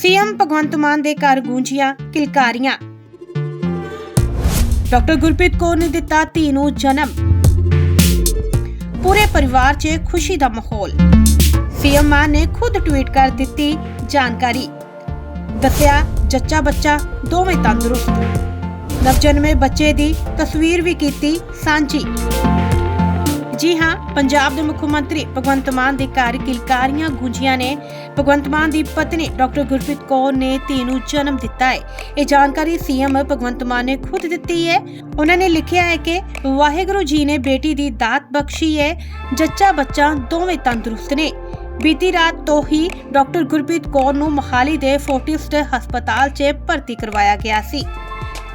CM Bhagwant Mann ਦੇ ਘਰ ਗੂੰਜੀਆਂ, ਕਿਲਕਾਰੀਆਂ। ਡਾਕਟਰ ਗੁਰਪ੍ਰੀਤ ਕੌਰ ਨੇ ਦਿੱਤਾ ਧੀ ਨੂੰ ਜਨਮ। ਪੂਰੇ ਪਰਿਵਾਰ 'ਚ ਖੁਸ਼ੀ ਦਾ ਮਾਹੌਲ। ਸੀਐਮ ਮਾਨ ਨੇ ਖੁਦ ਟਵੀਟ ਕਰ ਦਿੱਤੀ ਜਾਣਕਾਰੀ। ਦੱਸਿਆ, ਜੱਚਾ ਬੱਚਾ, ਦੋਵੇਂ ਤੰਦਰੁਸਤ। ਨਵਜਨਮੇ ਬੱਚੇ ਦੀ ਤਸਵੀਰ ਵੀ ਕੀਤੀ ਸਾਂਝੀ। ਜੀ ਹਾਂ, ਪੰਜਾਬ ਦੇ ਮੁੱਖ ਮੰਤਰੀ ਭਗਵੰਤ ਮਾਨ ਦੇ ਘਰ ਕਿਲਕਾਰੀਆਂ ਗੂੰਜੀਆਂ ਨੇ। ਭਗਵੰਤ ਮਾਨ ਦੀ ਪਤਨੀ ਡਾਕਟਰ ਗੁਰਪ੍ਰੀਤ ਕੌਰ ਨੇ ਧੀ ਨੂੰ ਜਨਮ ਦਿੱਤਾ ਹੈ। ਇਹ ਜਾਣਕਾਰੀ ਸੀਐਮ ਭਗਵੰਤ ਮਾਨ ਨੇ ਖੁਦ ਦਿੱਤੀ ਹੈ। ਉਹਨਾਂ ਨੇ ਲਿਖਿਆ ਹੈ ਕਿ ਵਾਹਿਗੁਰੂ ਜੀ ਨੇ ਬੇਟੀ ਦੀ ਦਾਤ ਬਖਸ਼ੀ ਹੈ। ਜੱਚਾ ਬੱਚਾ ਦੋਵੇਂ ਤੰਦਰੁਸਤ ਨੇ। ਬੀਤੀ ਰਾਤ ਤੋਂ ਹੀ ਡਾਕਟਰ ਗੁਰਪ੍ਰੀਤ ਕੌਰ ਨੂੰ ਮੋਹਾਲੀ ਦੇ ਫੋਰਟਿਸਟ ਹਸਪਤਾਲ 'ਚ ਭਰਤੀ ਕਰਵਾਇਆ ਗਿਆ ਸੀ।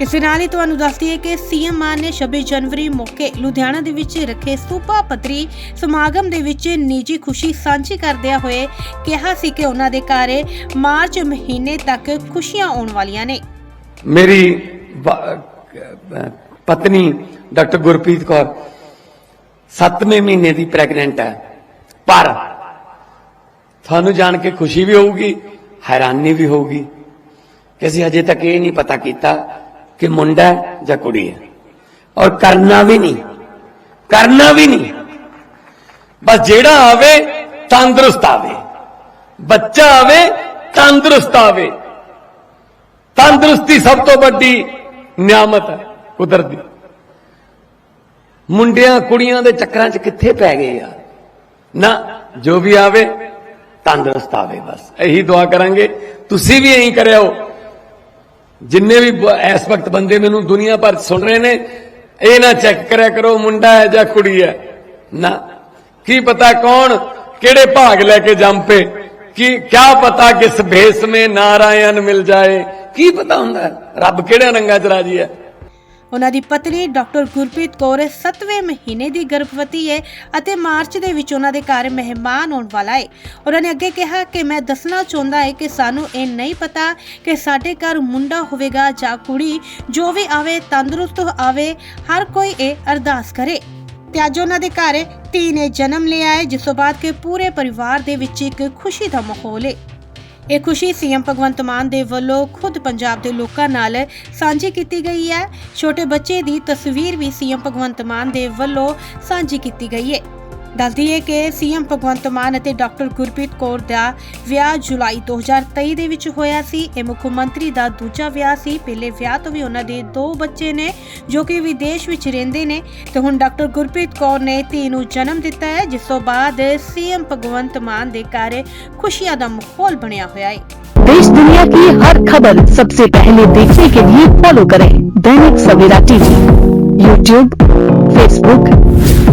ਇਸ ਨਾਲ ਹੀ ਤੁਹਾਨੂੰ ਦੱਸਦੀ ਦਈਏ ਕਿ ਸੀਐਮ ਮਾਨ ਨੇ 26 ਜਨਵਰੀ ਮੌਕੇ ਲੁਧਿਆਣਾ ਦੇ ਵਿੱਚ ਰੱਖੇ ਸੂਬਾ ਪੱਧਰੀ ਸਮਾਗਮ ਦੇ ਵਿੱਚ ਨਿੱਜੀ ਖੁਸ਼ੀ ਸਾਂਝੀ ਕਰਦਿਆਂ ਹੋਏ ਕਿਹਾ ਸੀ ਕਿ ਉਹਨਾਂ ਦੇ ਘਰ ਮਾਰਚ ਮਹੀਨੇ ਤੱਕ ਖੁਸ਼ੀਆਂ ਆਉਣ ਵਾਲੀਆਂ ਨੇ। ਮੇਰੀ ਪਤਨੀ ਡਾਕਟਰ ਗੁਰਪ੍ਰੀਤ ਕੌਰ 7ਵੇਂ ਮਹੀਨੇ ਦੀ ਪ੍ਰੈਗਨੈਂਟ ਹੈ। ਪਰ ਤੁਹਾਨੂੰ ਜਾਣ ਕੇ ਖੁਸ਼ੀ ਵੀ ਹੋਊਗੀ, ਹੈਰਾਨੀ ਵੀ ਹੋਊਗੀ ਕਿ ਅਸੀਂ ਅਜੇ ਤੱਕ ਇਹ ਨਹੀਂ ਪਤਾ ਕੀਤਾ ਕਿ ਮੁੰਡਾ ਹੈ ਜਾਂ ਕੁੜੀ ਹੈ। ਔਰ ਕਰਨਾ ਵੀ ਨਹੀਂ। ਕਰਨਾ ਵੀ ਨਹੀਂ। ਬਸ ਜਿਹੜਾ ਆਵੇ, ਤੰਦਰੁਸਤ ਆਵੇ। ਬੱਚਾ ਆਵੇ, ਤੰਦਰੁਸਤ ਆਵੇ। ਤੰਦਰੁਸਤੀ ਸਭ ਤੋਂ ਵੱਡੀ ਨਿਆਮਤ ਹੈ, ਕੁਦਰਤ ਦੀ। ਮੁੰਡਿਆਂ, ਕੁੜੀਆਂ ਦੇ ਚੱਕਰਾਂ 'ਚ ਕਿੱਥੇ ਪੈ ਗਏ ਯਾਰ ਨਾ, ਜੋ ਵੀ ਆਵੇ, ਤੰਦਰੁਸਤ ਆਵੇ ਬਸ। ਇਹੀ ਦੁਆ ਕਰਾਂਗੇ। ਤੁਸੀਂ ਵੀ ਇਹੀ ਕਰਿਓ। ਜਿੰਨੇ ਵੀ ਇਸ ਵਕਤ ਬੰਦੇ ਮੈਨੂੰ ਦੁਨੀਆ ਭਰ 'ਚ ਸੁਣ ਰਹੇ ਨੇ, ਇਹ ਨਾ ਚੈੱਕ ਕਰਿਆ ਕਰੋ, ਮੁੰਡਾ ਹੈ ਜਾਂ ਕੁੜੀ ਹੈ। ਨਾ। ਕੀ ਪਤਾ ਕੌਣ ਕਿਹੜੇ ਭਾਗ ਲੈ ਕੇ ਜੰਮ ਪੇ ਕੀ, ਕਿਆ ਪਤਾ ਕਿਸ ਭੇਸ ਮੇ ਨਾਰਾਇਣ ਮਿਲ ਜਾਏ? ਕੀ ਪਤਾ ਹੁੰਦਾ? ਰੱਬ ਕਿਹੜੇ ਰੰਗਾਂ 'ਚ ਰਾਜੀ ਹੈ? ਉਹਨਾਂ ਦੀ ਪਤਨੀ ਡਾਕਟਰ ਗੁਰਪ੍ਰੀਤ ਕੌਰ 7ਵੇਂ ਮਹੀਨੇ ਦੀ ਗਰਭਵਤੀ ਹੈ ਅਤੇ ਮਾਰਚ ਦੇ ਵਿੱਚ ਉਹਨਾਂ ਦੇ ਘਰ ਮਹਿਮਾਨ ਆਉਣ ਵਾਲਾ ਹੈ। ਉਹਨਾਂ ਨੇ ਅੱਗੇ ਕਿਹਾ ਕਿ ਮੈਂ ਦੱਸਣਾ ਚਾਹੁੰਦਾ ਹੈ ਕਿ ਸਾਨੂੰ ਇਹ ਨਹੀਂ ਪਤਾ ਕਿ ਸਾਡੇ ਘਰ ਮੁੰਡਾ ਹੋਵੇਗਾ ਜਾਂ ਕੁੜੀ, ਜੋ ਵੀ ਆਵੇ, ਤੰਦਰੁਸਤ ਆਵੇ, ਹਰ ਕੋਈ ਇਹ ਅਰਦਾਸ ਕਰੇ। ਤੇ ਅੱਜ ਉਹਨਾਂ ਦੇ ਘਰ ਧੀ ਨੇ ਜਨਮ ਲਿਆ ਹੈ, ਜਿਸ ਤੋਂ ਬਾਅਦ ਕਿ ਪੂਰੇ ਪਰਿਵਾਰ ਦੇ ਵਿੱਚ ਇੱਕ ਖੁਸ਼ੀ ਦਾ ਮਾਹੌਲ ਹੈ। ਇਹ ਖੁਸ਼ੀ ਸੀਐਮ ਭਗਵੰਤ ਮਾਨ ਦੇ ਵੱਲੋਂ ਖੁਦ ਪੰਜਾਬ ਦੇ ਲੋਕਾਂ ਨਾਲ ਸਾਂਝੀ ਕੀਤੀ ਗਈ ਹੈ। ਛੋਟੇ ਬੱਚੇ ਦੀ ਤਸਵੀਰ ਵੀ ਸੀਐਮ ਭਗਵੰਤ ਮਾਨ ਦੇ ਵੱਲੋਂ ਸਾਂਝੀ ਕੀਤੀ ਗਈ ਹੈ। ਦੱਸਦੀ ਹੈ ਕਿ ਸੀਐਮ ਭਗਵੰਤ ਮਾਨ ਅਤੇ ਡਾਕਟਰ ਗੁਰਪ੍ਰੀਤ ਕੌਰ ਦਾ ਵਿਆਹ ਜੁਲਾਈ 2023 ਦੇ ਵਿੱਚ ਹੋਇਆ ਸੀ ਇਹ ਮੁੱਖ ਮੰਤਰੀ ਦਾ ਦੂਜਾ ਵਿਆਹ ਸੀ ਪਹਿਲੇ ਵਿਆਹ ਤੋਂ ਵੀ ਉਹਨਾਂ ਦੇ ਦੋ ਬੱਚੇ ਨੇ ਜੋ ਕਿ ਵਿਦੇਸ਼ ਵਿੱਚ ਰਹਿੰਦੇ ਨੇ ਤੇ ਹੁਣ ਡਾਕਟਰ ਗੁਰਪ੍ਰੀਤ ਕੌਰ ਨੇ ਧੀ ਨੂੰ ਜਨਮ ਦਿੱਤਾ ਹੈ ਜਿਸ ਤੋਂ ਬਾਅਦ ਸੀਐਮ ਭਗਵੰਤ ਮਾਨ ਦੇ ਘਰ ਖੁਸ਼ੀਆਂ ਦਾ ਮਾਹੌਲ ਬਣਿਆ ਹੋਇਆ ਹੈ देश दुनिया की हर खबर सबसे पहले देखने के लिए फॉलो करें Dainik Savera TV YouTube Facebook